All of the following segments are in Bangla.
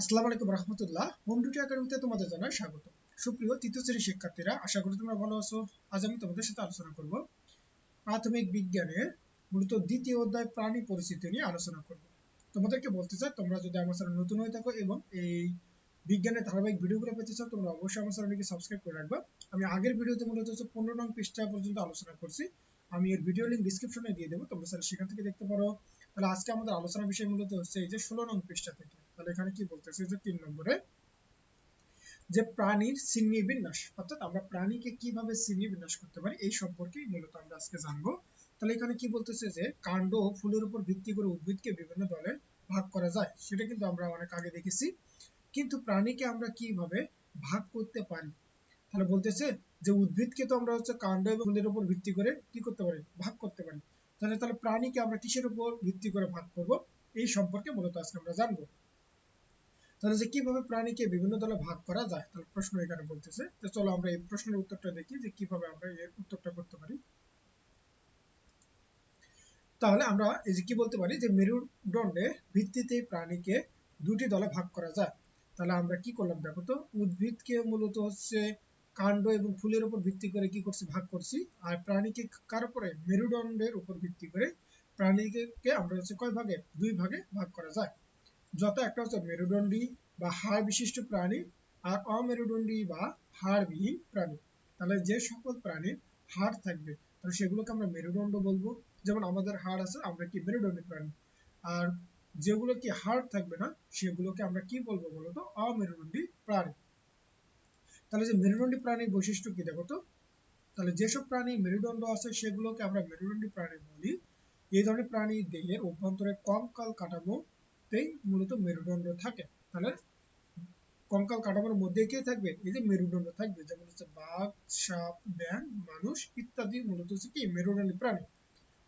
আসসালামু আলাইকুম রহমতুল্লাহ। হোম ডিউটি একাডেমিতে তোমাদের জানাই স্বাগত। সুপ্রিয় তৃতীয় শ্রেণির শিক্ষার্থীরা, আশা করি তোমরা ভালো আছো। আজ আমি তোমাদের সাথে আলোচনা করব। প্রাথমিক বিজ্ঞানের মূলত দ্বিতীয় অধ্যায় প্রাণী পরিস্থিতি নিয়ে আলোচনা করব। তোমাদেরকে বলতে চাই, তোমরা যদি আমার চ্যানেল নতুন হয়ে থাকো এবং এই বিজ্ঞানের ধারাবাহিক ভিডিওগুলো পেতে চাও, তোমরা অবশ্যই আমার চ্যানেলটিকে সাবস্ক্রাইব করে রাখবা। আমি আগের ভিডিওতে মূলত হচ্ছে পনেরো নং পৃষ্ঠা পর্যন্ত আলোচনা করছি। আমি এর ভিডিও লিঙ্ক ডিসক্রিপশনে দিয়ে দেবো। তোমরা সেখান থেকে দেখতে পারো। তাহলে আজকে আমাদের আলোচনা বিষয় মূলত হচ্ছে এই যে ষোলো নং পৃষ্ঠা থেকে। তাহলে এখানে কি বলতেছে? যে তিন নম্বরে, যে প্রাণীর শ্রেণি বিন্যাস, অর্থাৎ আমরা প্রাণীকে কীভাবে শ্রেণি বিন্যাস করতে পারি, এই সম্পর্কে মূলত আমরা আজকে জানব। তাহলে এখানে কি বলতেছে যে, কাণ্ড ও ফুলের উপর ভিত্তি করে উদ্ভিদকে বিভিন্ন দলে ভাগ করা যায়, সেটা কিন্তু আমরা অনেক আগে দেখেছি। কিন্তু প্রাণীকে আমরা কীভাবে ভাগ করতে পারি? তাহলে বলতেছে যে উদ্ভিদকে তো আমরা হচ্ছে কাণ্ড এবং ফুলের উপর ভিত্তি করে কি করতে পারি? ভাগ করতে পারি। তাহলে তাহলে প্রাণীকে আমরা কিসের উপর ভিত্তি করে ভাগ করব? এই সম্পর্কে মূলত আজকে আমরা জানব। তাহলে যে কীভাবে প্রাণীকে বিভিন্ন দলে ভাগ করা যায় তাহলে প্রশ্ন এখানে বলতেছে। তো চলো আমরা এই প্রশ্নের উত্তরটা দেখি যে কীভাবে আমরা এর উত্তরটা করতে পারি। তাহলে আমরা এই যে কি বলতে পারি যে মেরুদণ্ডের ভিত্তিতে প্রাণীকে দুটি দলে ভাগ করা যায়। তাহলে আমরা কি করলাম দেখো তো? উদ্ভিদকে মূলত হচ্ছে কাণ্ড এবং ফুলের উপর ভিত্তি করে কি করছি, ভাগ করছি। আর প্রাণীকে কার উপরে? মেরুদণ্ডের উপর ভিত্তি করে প্রাণীকে আমরা হচ্ছে কয় ভাগে? দুই ভাগে ভাগ করা যায়। যত একটা হচ্ছে মেরুদণ্ডী বা হাড় বিশিষ্ট প্রাণী আর অমেরুদণ্ডী বা হাড়বিহীন প্রাণী। তাহলে যে সকল প্রাণীর হাড় থাকবে, তাহলে সেগুলোকে আমরা মেরুদণ্ড বলব। যেমন আমাদের হাড় আছে, আমরা কি মেরুদণ্ডী প্রাণী? আর যেগুলো কি হাড় থাকবে না, সেগুলোকে আমরা কি বলব বলতো? অমেরুদণ্ডী প্রাণী। তাহলে যে মেরুদণ্ডী প্রাণীর বৈশিষ্ট্য কি দেখো তো? তাহলে যেসব প্রাণী মেরুদণ্ড আছে সেগুলোকে আমরা মেরুদণ্ডী প্রাণী বলি। এই ধরনের প্রাণী দেহের অভ্যন্তরে কঙ্কাল কাঠামোতেই মূলত মেরুদণ্ড থাকে। তাহলে কঙ্কাল কাঠামোর মধ্যে কে থাকবে? এই যে মেরুদণ্ড থাকবে, যেমন হচ্ছে বাঘ, সাপ ব্যাং মানুষ ইত্যাদি মূলত হচ্ছে কি মেরুদণ্ডী প্রাণী।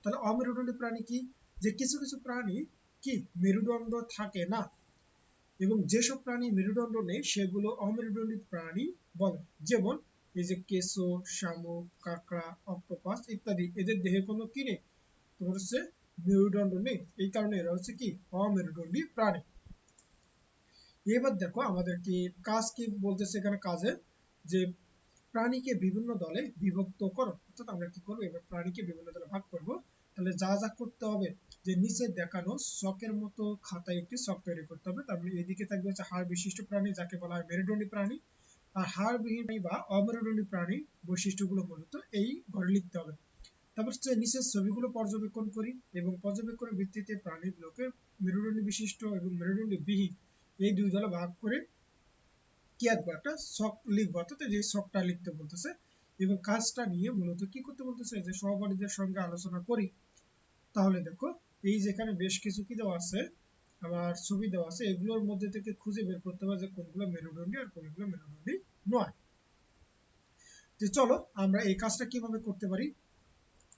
তাহলে অমেরুদণ্ডী প্রাণী কি? যে কিছু কিছু প্রাণী কি মেরুদণ্ড থাকে না এবং যেসব প্রাণী মেরুদণ্ড নেই সেগুলো অমেরুদণ্ডী প্রাণী বলে। যেমন এই যে কেঁচো শামুক, কাঁকড়া, অক্টোপাস ইত্যাদি, এদের দেহে কোনো কি নেই? তোমার হচ্ছে মেরুদণ্ড নেই। এই কারণে এরা হচ্ছে কি? অমেরুদণ্ডী প্রাণী। এবার দেখো আমাদের কি কাজ কি বলতেছে এখানে কাজে? যে প্রাণীকে বিভিন্ন দলে বিভক্ত করো। অর্থাৎ আমরা কি করব? এবার প্রাণীকে বিভিন্ন দলে ভাগ করব। তাহলে যা যা করতে হবে যে নিচে দেখানো শখের মতো খাতায় একটি শখ তৈরি করতে হবে। তার মানে এদিকে থাকবে হচ্ছে হাড় বিশিষ্ট প্রাণী, যাকে বলা হয় মেরুদণ্ডী প্রাণী। আর হাড়বিহীন বা অমেরুদণ্ডী প্রাণী বৈশিষ্ট্যগুলো মূলত এই ঘরে লিখতে হবে। তারপর নিচের ছবিগুলো পর্যবেক্ষণ করি এবং পর্যবেক্ষণের ভিত্তিতে প্রাণীগুলোকে মেরুদণ্ডী বিশিষ্ট এবং মেরুদণ্ডী বিহীন এই দুই দলে ভাগ করে কি আঁকবো? একটা শখ লিখব। অর্থাৎ যে শখটা লিখতে বলতেছে, এবং কাজটা নিয়ে মূলত কি করতে বলতেছে? যে সহপাঠীদের সঙ্গে আলোচনা করি। তাহলে দেখো এই যেখানে বেশ কিছু কি দেওয়া আছে, আবার ছবি দেওয়া আছে, এগুলোর মধ্যে থেকে খুঁজে বের করতে হবে যে কোনগুলো মেরুদণ্ডী আর কোনগুলো মেরুদণ্ডী নয়। যে চলো, আমরা এই কাজটা কীভাবে করতে পারি?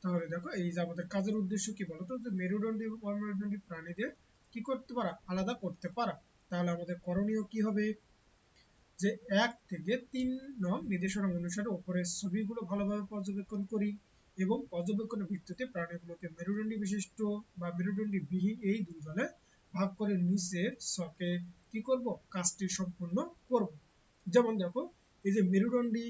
তাহলে দেখো, এই যে আমাদের কাজের উদ্দেশ্য কি বলতো যে মেরুদণ্ডী অমেরুদণ্ডী প্রাণীদের কি করতে পারা? আলাদা করতে পারা। তাহলে আমাদের করণীয় কি হবে? যে এক থেকে তিন নং নির্দেশনা অনুসারে উপরের ছবিগুলো ভালোভাবে পর্যবেক্ষণ করি। এবং পর্যবেক্ষণের ভিত্তিতে প্রাণীগুলোকে মেরুদণ্ডী বিশিষ্ট বা মেরুদণ্ডী বিহীন এই দুই দলে ভাগ করে নিচের শকে কি করব? কাজটি সম্পূর্ণ করব। যেমন দেখো, এই যে মেরুদণ্ডী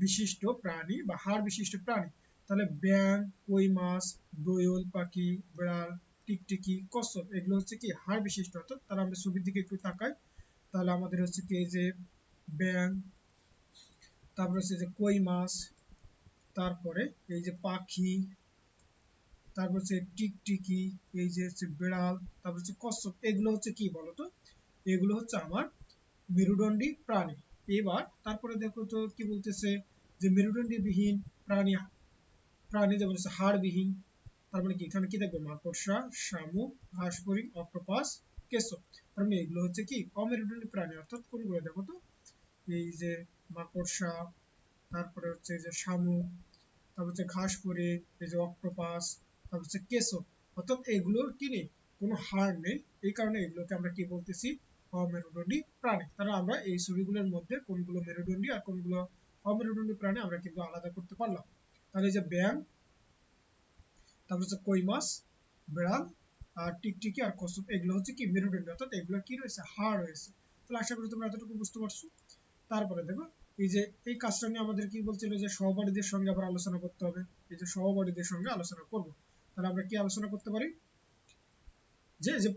বিশিষ্ট প্রাণী বা হাড় বিশিষ্ট প্রাণী, তাহলে ব্যাং কই মাছ, দোয়ল, পাখি, বিড়াল, টিকটিকি, কচ্ছপ, এগুলো হচ্ছে কি হাড় বিশিষ্ট অর্থাৎ তাহলে আমরা ছবির দিকে একটু তাকাই তাহলে আমাদের হচ্ছে কি এই যে ব্যাং তারপর হচ্ছে যে কই মাছ তারপরে এই যে পাখি, তারপর হচ্ছে টিকটিকি, এই যে হচ্ছে বিড়াল, তারপর হচ্ছে কচ্ছপ, এগুলো হচ্ছে কি বলতো? এগুলো হচ্ছে আমার মেরুদণ্ডী প্রাণী। এবার তারপরে দেখো তো কি বলতেছে যে মেরুদণ্ডী বিহীন প্রাণী প্রাণী যেমন হচ্ছে হাড়বিহীন তার মানে কি, এখানে কি থাকবে মাকড়সা, শামুক ঘাসফড়িং অক্টোপাস, কেঁচো। তার মানে এগুলো হচ্ছে কি? অমেরুদণ্ডী প্রাণী। অর্থাৎ কোনগুলো দেখো তো? এই যে মাকড়সা, তারপরে হচ্ছে যে শামুক তারপর হচ্ছে ঘাসফড়িং এই যে অক্টোপাস, তারপর হচ্ছে কেঁচো। অর্থাৎ এগুলোর কি নেই? কোনো হাড় নেই। এই কারণে এগুলোকে আমরা কি বলতেছি? অমেরুদণ্ডী প্রাণী। তাহলে আমরা এই ছবিগুলোর মধ্যে কোনগুলো মেরুদণ্ডী আর কোনগুলো অমেরুদণ্ডী প্রাণী আমরা কিন্তু আলাদা করতে পারলাম। তাহলে যে ব্যাং তারপর হচ্ছে কই মাছ, বিড়াল আর টিকটিকি আর কচ্ছপ এগুলো হচ্ছে কি মেরুদণ্ড। অর্থাৎ এগুলো কি রয়েছে? হাড় রয়েছে। তাহলে আশা করি তোমরা এতটুকু বুঝতে পারছ। তারপরে দেখো এই যে, এই কাজটা নিয়ে আমাদের কি বলছিল যে, সহপাঠীদের সঙ্গে আবার আলোচনা করতে হবে। এই যে, সহপাঠীদের সঙ্গে আলোচনা করব। তাহলে আমরা কি আলোচনা করতে পারি? যে যে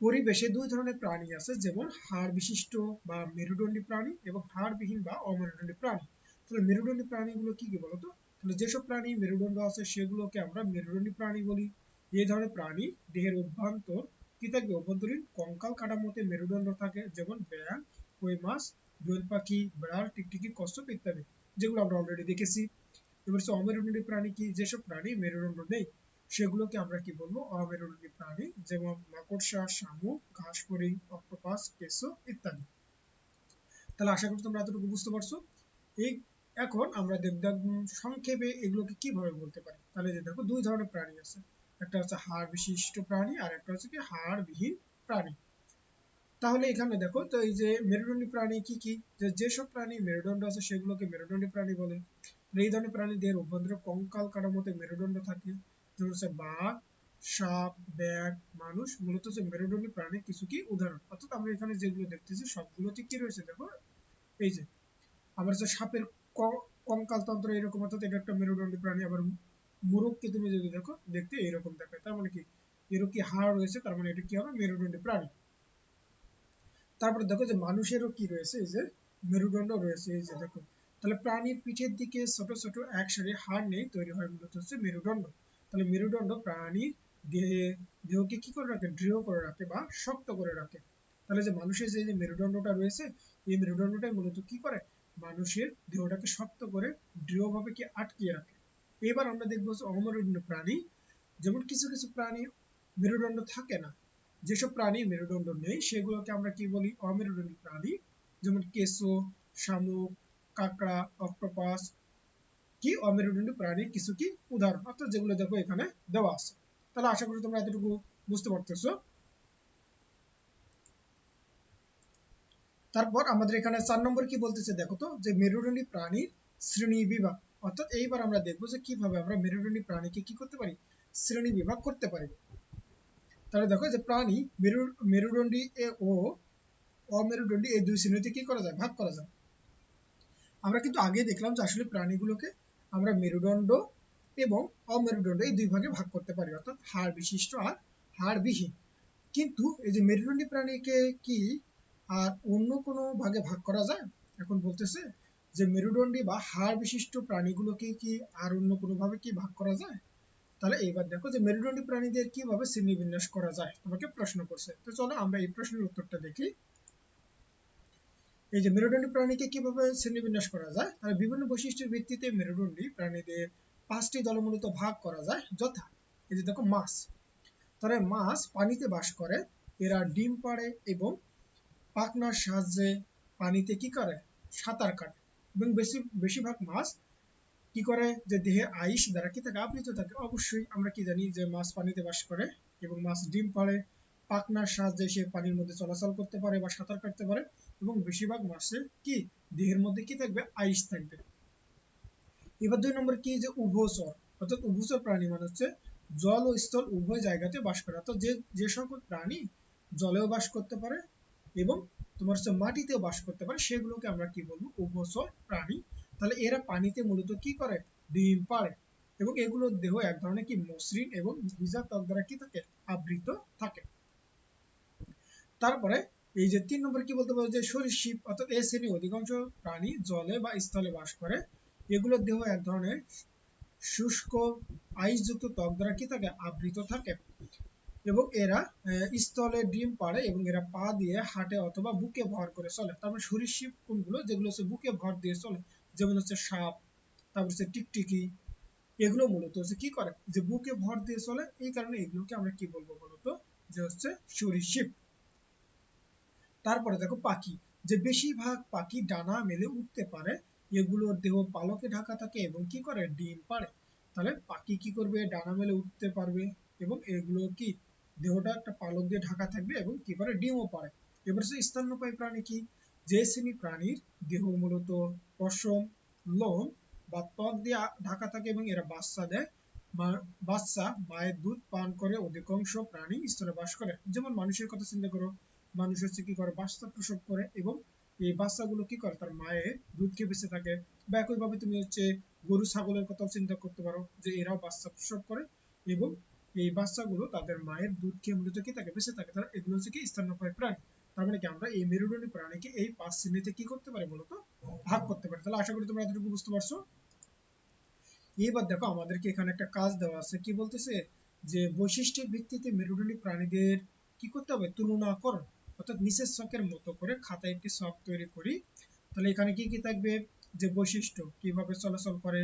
পরিবেশে দুই ধরনের প্রাণী আছে, যেমন হাড় বিশিষ্ট বা মেরুদণ্ডী প্রাণী এবং হাড়বিহীন বা অমেরুদণ্ডী প্রাণী। তাহলে মেরুদণ্ডী প্রাণীগুলো কি কি বলতো? তাহলে যেসব প্রাণী মেরুদণ্ড আছে, সেগুলোকে আমরা মেরুদণ্ডী প্রাণী বলি। এই ধরনের প্রাণী দেহের অভ্যন্তর কি থাকবে অভ্যন্তরীণ কঙ্কাল কাঠামোতে মেরুদণ্ড থাকে, যেমন ব্যাং কই মাছ দোয়েল পাখি বিড়াল টিকটিকি কচ্ছপ ইত্যাদি যেগুলো আমরা অলরেডি দেখেছি। এবার হচ্ছে অমেরুদণ্ডী প্রাণী কি? যেসব প্রাণী মেরুদণ্ড নেই, সেগুলোকে আমরা কি বলব? অমেরুদণ্ডী প্রাণী, যেমন মাকড়সা, শামুক ঘাস ফড়িং অক্টোপাস কেঁচো ইত্যাদি। তাহলে আশা করি তোমরা এতটুকু বুঝতে পারছ। এই এখন আমরা দেখব সংক্ষেপে এগুলোকে কীভাবে বলতে পারি? তাহলে দেখো দুই ধরনের প্রাণী আছে। একটা হচ্ছে হাড় বিশিষ্ট প্রাণী আর একটা হচ্ছে কি? হাড়বিহীন প্রাণী। তাহলে এখানে দেখো, তো এই যে মেরুদণ্ডী প্রাণী কি কি? যেসব প্রাণী মেরুদণ্ড আছে সেগুলোকে মেরুদণ্ডী প্রাণী বলে। এই ধরনের প্রাণীদের অভ্যন্তরে কঙ্কাল কাঠামোতে মেরুদণ্ড থাকে। যেমন হচ্ছে বাঘ, সাপ ব্যাগ মানুষ, মূলত হচ্ছে মেরুদণ্ডী প্রাণীর কিছু কি উদাহরণ। অর্থাৎ আমরা এখানে যেগুলো দেখতেছি সবগুলোতে কি রয়েছে দেখো? এই যে, আবার হচ্ছে সাপের কঙ্কাল তন্ত্র এরকম, অর্থাৎ এটা একটা মেরুদণ্ডী প্রাণী। আবার মুরগকে তুমি যদি দেখো, দেখতে এরকম দেখায়। তার মানে কি? এরও কি হাড় রয়েছে, তার মানে এটা কি হবে? মেরুদণ্ডী প্রাণী। তারপরে দেখো যে মানুষেরও কি রয়েছে? এই যে মেরুদণ্ড রয়েছে, এই যে দেখো। তাহলে প্রাণীর পিঠের দিকে ছোট ছোট এক সারি হাড় নেই তৈরি হয় মূলত হচ্ছে মেরুদণ্ড। তাহলে মেরুদণ্ড প্রাণীর দেহে, দেহকে কি করে রাখে? দৃঢ় করে রাখে বা শক্ত করে রাখে। তাহলে যে মানুষের যে মেরুদণ্ডটা রয়েছে, এই মেরুদণ্ডটাই মূলত কি করে? মানুষের দেহটাকে শক্ত করে দৃঢ়ভাবে কি আটকিয়ে রাখে। এবার আমরা দেখব অমেরুদণ্ড প্রাণী, যেমন কিছু কিছু প্রাণী মেরুদণ্ড থাকে না যেসব প্রাণী মেরুদণ্ড নেই, সেগুলোকে আমরা কি বলি? অমেরুদণ্ডী প্রাণী। যেমন কেঁচো, শামুক, কাঁকড়া, অক্টোপাস, কি? অমেরুদণ্ডী প্রাণীর কিছু কি? উদাহরণ। অর্থাৎ যেগুলো দেখো এখানে দেওয়া আছে। তাহলে আশা করি তোমরা এতটুকু বুঝতে পারতেছো। তারপর আমাদের এখানে চার নম্বর কি বলতেছে দেখো তো, যে মেরুদণ্ডী প্রাণীর শ্রেণি বিভাগ অর্থাৎ এইবার আমরা দেখব যে কীভাবে আমরা মেরুদণ্ডী প্রাণীকে কি করতে পারি? শ্রেণি বিভাগ করতে পারি। তাহলে দেখো যে প্রাণী, মেরু, মেরুদণ্ডী ও, অমেরুদণ্ডী এই দুই শ্রেণীতে কি করা যায়? ভাগ করা যায়। আমরা কিন্তু আগে দেখলাম যে আসলে প্রাণীগুলোকে আমরা মেরুদণ্ড এবং অমেরুদণ্ড এই দুই ভাগে ভাগ করতে পারি, অর্থাৎ হাড় বিশিষ্ট আর হাড়বিহীন কিন্তু এই যে মেরুদণ্ডী প্রাণীকে কি আর অন্য কোনো ভাগে ভাগ করা যায়? এখন বলতেছে যে মেরুদণ্ডী বা হাড় বিশিষ্ট প্রাণীগুলোকে কি আর অন্য কোনো ভাবে কি ভাগ করা যায়? তাহলে এবার দেখো যে মেরুদণ্ডী প্রাণীদের কীভাবে শ্রেণীবিন্যাস করা যায়? তোমাকে প্রশ্ন করছে। তো চলো আমরা এই প্রশ্নের উত্তরটা দেখি। এই যে মেরুদণ্ডী প্রাণীকে কীভাবে শ্রেণীবিন্যাস করা যায়? তাহলে বিভিন্ন বৈশিষ্ট্যের ভিত্তিতে মেরুদণ্ডী প্রাণীদের পাঁচটি দলে মূলত ভাগ করা যায়, যথা এই যে দেখো মাছ। তাহলে মাছ পানিতে বাস করে, এরা ডিম পাড়ে এবং পাখনার সাহায্যে পানিতে কি করে? সাঁতার কাটে। এবং বেশি, বেশিরভাগ মাছ কি করে? যে দেহে আইস দ্বারা কি থাকে আবৃত থাকে? অবশ্যই আমরা কি জানি যে মাছ পানিতে বাস করে এবং মাছ ডিম পাড়ে, পাখনার সাহায্যে সে পানির মধ্যে চলাচল করতে পারে বা সাঁতার কাটতে পারে এবং বেশিরভাগ মাছের কি? দেহের মধ্যে কি থাকবে? আইস থাকবে। এবার দুই নম্বর কি? যে উভচর অর্থাৎ উভচর প্রাণী মানে হচ্ছে জল ও স্থল উভয় জায়গাতে বাস করে। অর্থাৎ যে যে সকল প্রাণী জলেও বাস করতে পারে এবং তোমার হচ্ছে মাটিতেও বাস করতে পারে, সেগুলোকে আমরা কি বলব? উভচর প্রাণী তাহলে এরা পানিতে মূলত কি করে? ডিম পাড়ে। এবং এগুলোর দেহ এক ধরনের কি? মসৃণ এবং ভিজা ত্বক দ্বারা কি থাকে? আবৃত থাকে। তারপরে এই যে তিন নম্বর কি বলতে পারো যে সরীসৃপ অর্থাৎ এ শ্রেণি অধিকাংশ প্রাণী জলে বা স্থলে বাস করে। এগুলোর দেহ এক ধরনের শুষ্ক, আইসযুক্ত ত্বক দ্বারা কি থাকে? আবৃত থাকে। এবং এরা স্থলে ডিম পাড়ে এবং এরা পা দিয়ে হাঁটে অথবা বুকে ভর করে চলে। তারপর সরীসৃপ কোনগুলো? যেগুলো হচ্ছে বুকে ভর দিয়ে চলে। যেমন হচ্ছে সাপ, তারপর হচ্ছে টিকটিকি, এগুলো মূলত হচ্ছে কি করে? যে বুকে ভর দিয়ে চলে, এই কারণে এগুলোকে আমরা কি বলব বলতো? যে হচ্ছে সরীসৃপ তারপরে দেখো পাখি, যে বেশিরভাগ পাখি ডানা মেলে উঠতে পারে, এগুলোর দেহ পালকে ঢাকা থাকে এবং কি করে? ডিম পারে তাহলে পাখি কি করবে? ডানা মেলে উঠতে পারবে এবং এগুলো কি? দেহটা একটা পালক দিয়ে ঢাকা থাকবে এবং কি করে? ডিমও পারে এবার হচ্ছে স্তন্যপায়ী প্রাণী কি? যে শ্রেণি প্রাণীর দেহ মূলত পশম, লোম বা ত্বক দিয়ে ঢাকা থাকে এবং এরা বাচ্চা দেয়। বাচ্চা মায়ের দুধ পান করে অধিকাংশ প্রাণী স্তরে বাস করে। যেমন মানুষের কথা চিন্তা করো, মানুষ হচ্ছে কি করে বাচ্চা প্রসব করে এবং এই বাচ্চাগুলো কি করে? তার মায়ের দুধ খেয়ে বেঁচে থাকে। বা একইভাবে তুমি হচ্ছে গরু, ছাগলের কথাও চিন্তা করতে পারো যে এরাও বাচ্চা প্রসব করে এবং এই বাচ্চাগুলো তাদের মায়ের দুধ খেয়ে মূলত কি থাকে? বেঁচে থাকে। তারা এগুলো হচ্ছে কি স্তন্যপায়ী প্রাণী। তার কি আমরা এই মেরুদণ্ডী প্রাণীকে এই পাঁচ শ্রেণীতে কি করতে পারি বলতো? ভাগ করতে পারি। তাহলে আশা করি তোমরা এতটুকু বুঝতে পারছ। এবার দেখো আমাদেরকে এখানে একটা কাজ দেওয়া আছে। কি বলতেছে? যে বৈশিষ্ট্যের ভিত্তিতে মেরুদণ্ডী প্রাণীদের কি করতে হবে? তুলনা করো। অর্থাৎ নিচের ছকের মতো করে খাতায় একটি ছক তৈরি করি। তাহলে এখানে কি কি থাকবে? যে বৈশিষ্ট্য, কীভাবে চলাচল করে,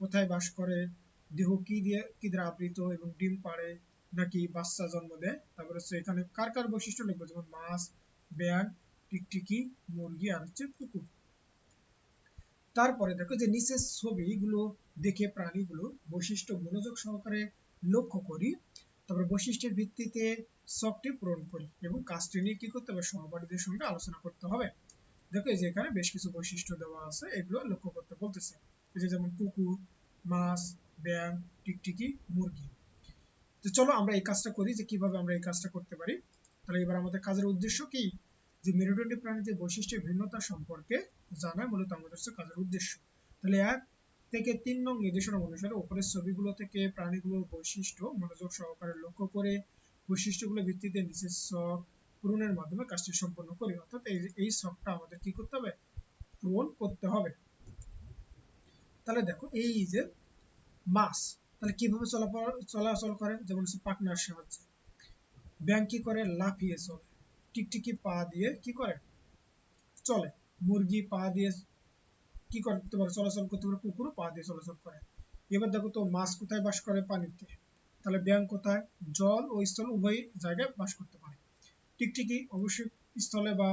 কোথায় বাস করে, দেহ কি দিয়ে, কি দ্বারা আবৃত এবং ডিম পাড়ে নাকি বাচ্চা জন্ম দেয়? তারপরে হচ্ছে এখানে কার কার বৈশিষ্ট্য লিখব? যেমন মাছ ব্যাং টিকটিকি, মুরগি আর হচ্ছে কুকুর। তারপরে দেখো যে নিচের ছবিগুলো দেখে প্রাণীগুলো বৈশিষ্ট্য মনোযোগ সহকারে লক্ষ্য করি। তারপর বৈশিষ্ট্যের ভিত্তিতে শখটি পূরণ করি এবং কাজটি নিয়ে কি করতে হবে? সহপাঠীদের সঙ্গে আলোচনা করতে হবে। দেখো এই যে এখানে বেশ কিছু বৈশিষ্ট্য দেওয়া আছে, এগুলো লক্ষ্য করতে বলতেছে। এই যে যেমন কুকুর, মাছ ব্যাং টিকটিকি, মুরগি। তো চলো আমরা এই কাজটা করি যে কীভাবে আমরা এই কাজটা করতে পারি। তাহলে এবার আমাদের কাজের উদ্দেশ্য কি? যে মেরুদণ্ডী প্রাণীদের বৈশিষ্ট্যের ভিন্নতা সম্পর্কে জানা মূলত আমাদের কাজের উদ্দেশ্য। তাহলে এক থেকে তিন নং নির্দেশনা অনুসারে উপরের ছবিগুলো থেকে প্রাণীগুলোর বৈশিষ্ট্য মনোযোগ সহকারে লক্ষ্য করে বৈশিষ্ট্যগুলোর ভিত্তিতে নিচের শখ পূরণের মাধ্যমে কাজটি সম্পন্ন করি। অর্থাৎ এই এই শখটা আমাদের কি করতে হবে? পূরণ করতে হবে। তাহলে দেখো, এই যে মাছ, তাহলে কীভাবে চলাচল করে যেমন হচ্ছে পাকনার সাহায্যে। ব্যাংক কি করে লাফিয়ে চলে টিকটিকি পা দিয়ে কি করে? চলে। মুরগি পা দিয়ে কি করতে পারে? চলাচল করতে পারে। কুকুরও পা দিয়ে চলাচল করে। এবার দেখো তো মাছ কোথায় বাস করে পানিতে? তাহলে ব্যাং কোথায়? জল ও স্থল উভয় জায়গায় বাস করতে পারে। টিকটিকি অবশ্যই স্থলে বা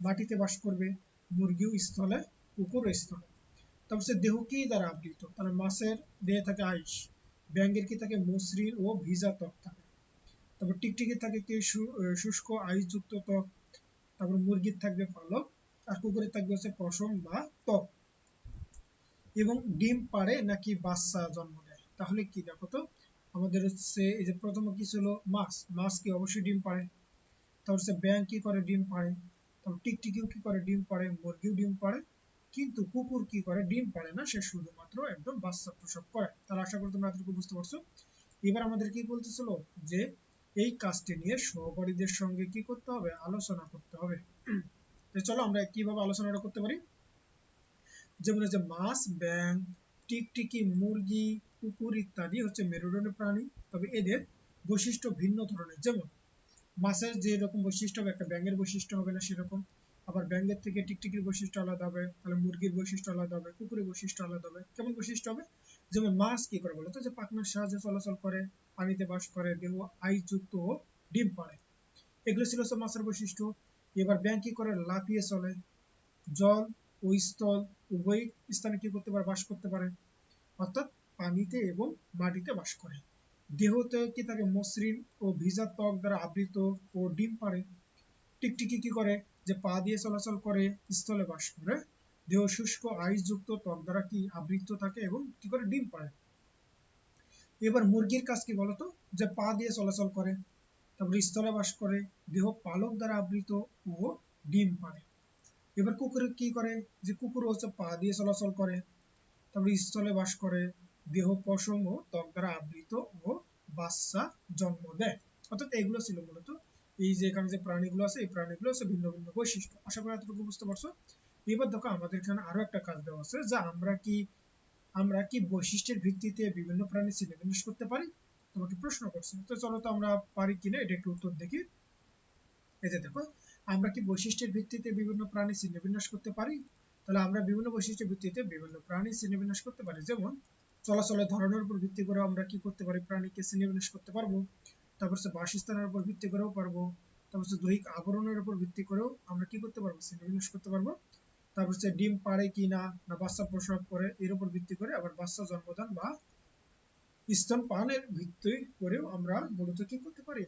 মাটিতে বাস করবে। মুরগিও স্থলে কুকুর স্থলে। তারপর সে দেহ কি দ্বারা আবৃত? তাহলে মাছের দেহে থাকে আইস ব্যাঙ্গের কি থাকে? মসৃণ ও ভিজা ত্বক থাকে। তারপর টিকটিকি থাকে কি শুষ্ক, আইসযুক্ত ত্বক, তারপর মুরগির থাকবে পালক, আর কুকুরের থাকবে হচ্ছে পশম বা ত্বক। এবং ডিম পাড়ে নাকি বাচ্চা জন্ম দেয় তাহলে কি দেখো তো, আমাদের হচ্ছে এই যে প্রথম কি ছিল মাছ মাছ কি অবশ্যই ডিম পাড়ে। তারপর হচ্ছে ব্যাং কি করে ডিম পাড়ে, তারপর টিকটিকিও কি করে ডিম পাড়ে, মুরগিও ডিম পাড়ে, কিন্তু কুকুর কি করে ডিম পাড়ে না, সে শুধুমাত্র একদম বাচ্চা প্রসব করে। তাহলে আশা করি তোমরা এতটুকু বুঝতে পারছ। এবার আমাদের কি বলতেছিল যে এই কাজটি নিয়ে সহপাঠীদের সঙ্গে কি করতে হবে? আলোচনা করতে হবে। চলো আমরা কীভাবে আলোচনাটা করতে পারি? যেমন হচ্ছে মাছ ব্যাং টিকটিকি, মুরগি, কুকুর ইত্যাদি হচ্ছে মেরুদণ্ড প্রাণী। তবে এদের বৈশিষ্ট্য ভিন্ন ধরনের। যেমন মাছের যে রকম বৈশিষ্ট্য হবে, একটা ব্যাঙের বৈশিষ্ট্য হবে না সেরকম। আবার ব্যাঙের থেকে টিকটিকির বৈশিষ্ট্য আলাদা হবে, তাহলে মুরগির বৈশিষ্ট্য আলাদা হবে, কুকুরের বৈশিষ্ট্য আলাদা হবে। কেমন বৈশিষ্ট্য হবে? যেমন মাছ কি করে বলতো? যে পাখনার সাহায্যে চলাচল করে পানিতে বাস করে দেহ আইযুক্ত ও ডিম পাড়ে। এগুলো ছিল সব মাছের বৈশিষ্ট্য। এবার ব্যাং কি করে লাফিয়ে চলে। জল ও স্থল উভয় স্থানে কি করতে পারে? বাস করতে পারে। অর্থাৎ পানিতে এবং মাটিতে বাস করে। দেহতে কি থাকে মসৃণ ও ভিজা ত্বক দ্বারা আবৃত ও ডিম পাড়ে। টিকটিকি কি করে? যে পা দিয়ে চলাচল করে, স্থলে বাস করে। দেহ শুষ্ক আইসযুক্ত ত্বক দ্বারা কি আবৃত থাকে এবং কি করে? ডিম পাড়ে। এবার মুরগির কাজ কি বলতো? যে পা দিয়ে চলাচল করে, তারপর স্থলে বাস করে, দেহ পালক দ্বারা আবৃত ও ডিম পাড়ে। এবার কুকুর কি করে? যে কুকুর হচ্ছে পা দিয়ে চলাচল করে, তারপর স্থলে বাস করে, দেহ পশম ও ত্বক দ্বারা আবৃত ও বাচ্চা জন্ম দেয়। অর্থাৎ এগুলো ছিল মূলত। এই যে এখানে যে প্রাণীগুলো আছে, এই প্রাণীগুলো হচ্ছে ভিন্ন ভিন্ন বৈশিষ্ট্য। আশা করি এতটুকু বুঝতে পারছ। এবার দেখো, আমাদের এখানে আরও একটা কাজ দেওয়া আছে, যে আমরা কি আমরা কি বৈশিষ্ট্যের ভিত্তিতে বিভিন্ন প্রাণী শ্রেণীবিন্যাস করতে পারি? তোমাকে প্রশ্ন করছে। তো চলো তো আমরা পারি কিনা, এটা একটু উত্তর দেখি। এই যে দেখো, আমরা কি বৈশিষ্ট্যের ভিত্তিতে বিভিন্ন প্রাণী শ্রেণীবিন্যাস করতে পারি? তাহলে আমরা বিভিন্ন বৈশিষ্ট্যের ভিত্তিতে বিভিন্ন প্রাণী শ্রেণীবিন্যাস করতে পারি। যেমন চলাচলের ধরনের উপর ভিত্তি করে আমরা কি করতে পারি? প্রাণীকে শ্রেণীবিন্যাস করতে পারব। তারপর হচ্ছে বাসস্থানের উপর ভিত্তি করেও পারব। তারপর হচ্ছে দৈহিক আবরণের উপর ভিত্তি করেও আমরা কি করতে পারব? শ্রেণীবিন্যাস করতে পারব। তারপর হচ্ছে ডিম পাড়ে কি না না বাচ্চা প্রসব করে, এর উপর ভিত্তি করে আবার বাচ্চা জন্মদান বা স্তন পানের ভিত্তি করেও আমরা মূলত কি করতে পারি?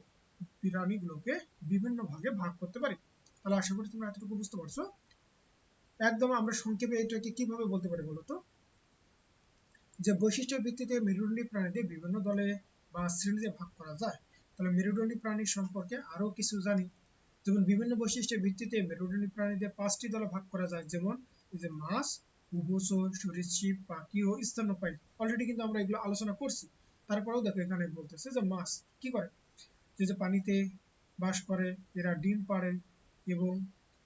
প্রাণীগুলোকে বিভিন্ন ভাগে ভাগ করতে পারি। তাহলে আশা করি তোমরা এতটুকু বুঝতে পারছ। একদম আমরা সংক্ষেপে এটাকে কীভাবে বলতে পারি বলতো যে বৈশিষ্ট্যের ভিত্তিতে মেরুদণ্ডী প্রাণীদের বিভিন্ন দলে বা শ্রেণীতে ভাগ করা যায়। তাহলে মেরুদণ্ডী প্রাণী সম্পর্কে আরও কিছু জানি। যেমন বিভিন্ন বৈশিষ্ট্যের ভিত্তিতে মেরুদণ্ডী প্রাণীদের পাঁচটি দলে ভাগ করা যায়। যেমন এই যে মাছ পাখি ও স্তন্যপায়ী। অলরেডি কিন্তু আমরা এগুলো আলোচনা করছি। তারপরেও দেখো এখানে বলতেছে যে মাছ কি করে? যে যে পানিতে বাস করে, এরা ডিম এবং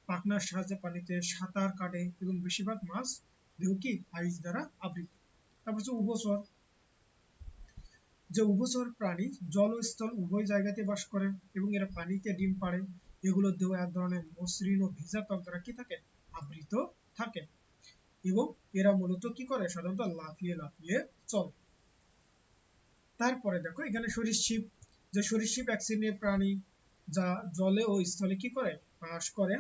পাখনার সাহায্যে পানিতে সাঁতার কাটে এবং বেশিরভাগ মাছ দেহ কি? আইস দ্বারা আবৃত। তারপর হচ্ছে উভচর। যে উভচর প্রাণী জল স্থল উভয় জায়গাতে বাস করে এবং এরা পানিতে ডিম পাড়ে এগুলোর দেহ এক ধরনের মসৃণ ও ভিজা ত্বক দ্বারা কি থাকে, আবৃত থাকে এবং এরা মূলত কি করে? সাধারণত লাফিয়ে লাফিয়ে চলে। তারপরে দেখো, এখানে সরীসৃপ যে সরীসৃপ এক শ্রেণির প্রাণী যা জলে ও স্থলে কি করে? বাস করে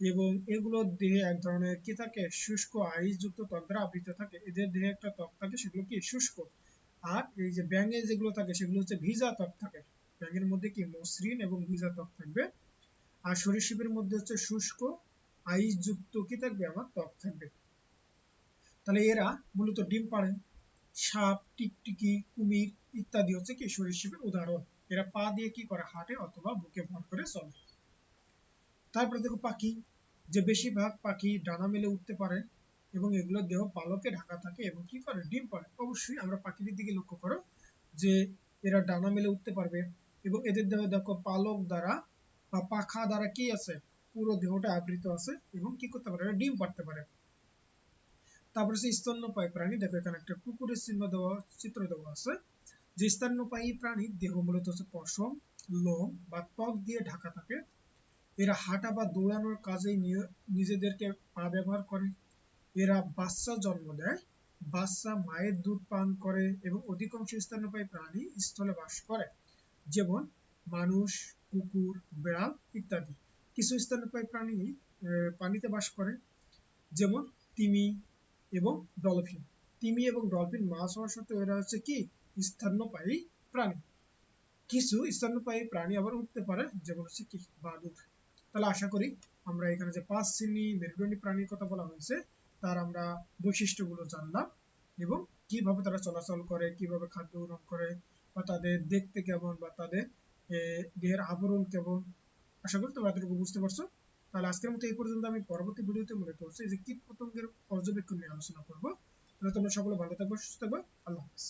এবং এগুলোর দেহে এক ধরনের কি থাকে? শুষ্ক আইস যুক্ত ত্বক দ্বারা আবৃত থাকে। এদের দেহে একটা ত্বক থাকে, সেগুলো কি? শুষ্ক। আর এই যে ব্যাঙে যেগুলো থাকে, সেগুলো হচ্ছে ভিজা ত্বক থাকে। ব্যাঙের মধ্যে কি? মসৃণ এবং ভিজা ত্বক থাকবে। আর সরীসৃপের মধ্যে হচ্ছে শুষ্ক আইস যুক্ত কি থাকবে আমার? ত্বক থাকবে। তাহলে এরা মূলত ডিম পাড়ে, সাপ, টিকটিকি, কুমির ইত্যাদি হচ্ছে কি সরীসৃপের উদাহরণ। এরা পা দিয়ে কি করে হাঁটে অথবা বুকে ভর করে চলে। তারপরে দেখো পাখি, যে বেশিরভাগ পাখি ডানা মেলে উঠতে পারে এবং এগুলোর দেহ পালকে ঢাকা থাকে এবং কি করে? ডিম পাড়ে। অবশ্যই আমরা পাখিদের দিকে লক্ষ্য করো যে এরা ডানা মেলে উঠতে পারবে এবং এদের দেহ দেখো পালক দ্বারা পাখা দ্বারা কি আছে? পুরো দেহটা আবৃত আছে এবং কি করতে পারে? ডিম পাড়তে পারে। তারপর হচ্ছে স্তন্যপায়ী প্রাণী। দেখো, এখানে একটা কুকুরের চিহ্ন দেওয়া, চিত্র দেওয়া আছে। যে স্তন্যপায়ী প্রাণী, দেহ মূলত হচ্ছে পশম, লোম বা ত্বক দিয়ে ঢাকা থাকে। এরা হাঁটা বা দৌড়ানোর কাজে নিজেদেরকে পা ব্যবহার করে। এরা বাচ্চা জন্ম দেয়, বাচ্চা মায়ের দুধ পান করে এবং অধিকাংশ স্তন্যপায়ী প্রাণী স্থলে বাস করে। যেমন মানুষ কুকুর বেড়াল ইত্যাদি। কিছু স্তন্যপায়ী প্রাণী পানিতে বাস করে, যেমন তিমি এবং ডলফিন। তিমি এবং ডলফিন মাছ হওয়া সত্ত্বেও এরা হচ্ছে কি? স্তন্যপায়ী প্রাণী। কিছু স্তন্যপায়ী প্রাণী আবার উঠতে পারে, যেমন হচ্ছে কি? বাদুর। তাহলে আশা করি আমরা এখানে যে পাঁচ শ্রেণি মেরুদণ্ডী প্রাণীর কথা বলা হয়েছে, তার আমরা বৈশিষ্ট্যগুলো জানলাম এবং কীভাবে তারা চলাচল করে, কীভাবে খাদ্য গ্রহণ করে, বা তাদের দেখতে কেমন, বা তাদের দেহের আবরণ কেমন আশা করি তোমরা এতটুকু বুঝতে পারছ। তাহলে আজকের মতো এই পর্যন্ত আমি পরবর্তী ভিডিওতে মনে করছি যে কীট পতঙ্গের পর্যবেক্ষণ নিয়ে আলোচনা করব। তাহলে তোমরা সকলে ভালো থাকবে, সুস্থ থাকবে। আল্লাহ হাফিজ।